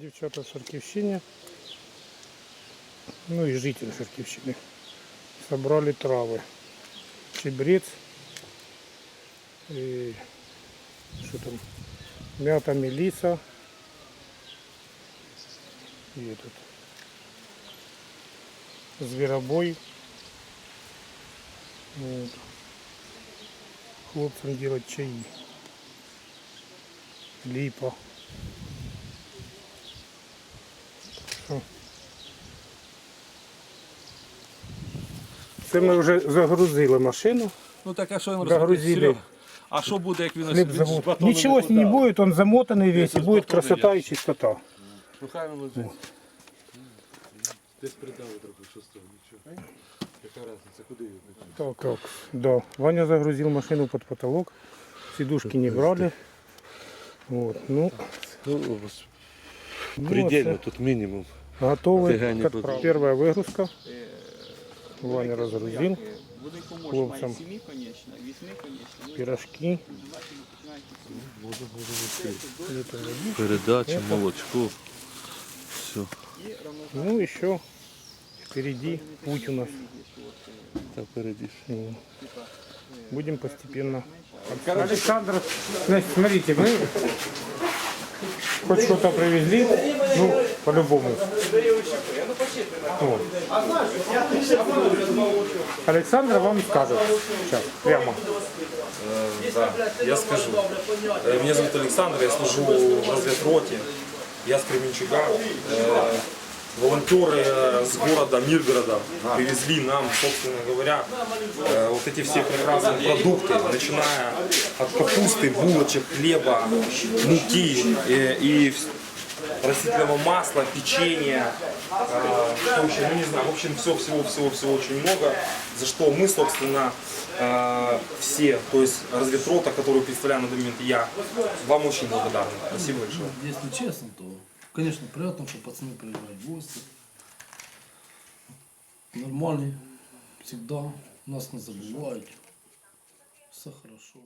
Дівчата з Харківщини. Ну і жителі Харківщини. Собрали трави. Чебрець. І що там? Мята мелиса. І этот. Зверобой. Вот. Хлопцам делать чаи. Липа. Що? Це ми вже загрузили машину. Ну так а що він Загрузили. А що буде, як він ось він з батоном ним не викладав? будет, он замотанный весь, и с будет батоном красота и ящик. чистота. Ну хай він лежить. Десь придали трохи шостого, нічого. Яка разниця, куди її? Так, так. Да. Ваня загрузил машину под потолок. Сидушки не брали. Вот. Ну, Ну, ну, предельно, це тут мінімум. Готовы Фига к не отправке. Первая выгрузка. Ваня разгрузил. Велику Хлопцям. мощь має 7, конечно, 8, конечно. Пирожки. Передача, молочко. Все. Ну, еще впереди путь у нас. Та переді. Ну, Будем постепенно. Александр, значит, смотрите, мы хоть что-то привезли, ну, по-любому. Александр вам скажет сейчас, прямо. Да, я скажу. Э, Меня зовут Александр, я служу в разведроте. Я с Кременчуга. Э, Волонтеры э, с города Миргорода привезли нам, собственно говоря, э, вот эти все прекрасные продукты, начиная от капусты, булочек, хлеба, муки э, и вс- растительного масла, печенья, э, что еще, ну не знаю, в общем, все, всего, всего, всего очень много, за что мы, собственно, э, все, то есть разведрота, которую представляю на данный момент я, вам очень благодарны. Спасибо большое. Если честно, то, конечно, приятно, что пацаны приезжают в гости. Нормальные, всегда, нас не забывают. Все хорошо.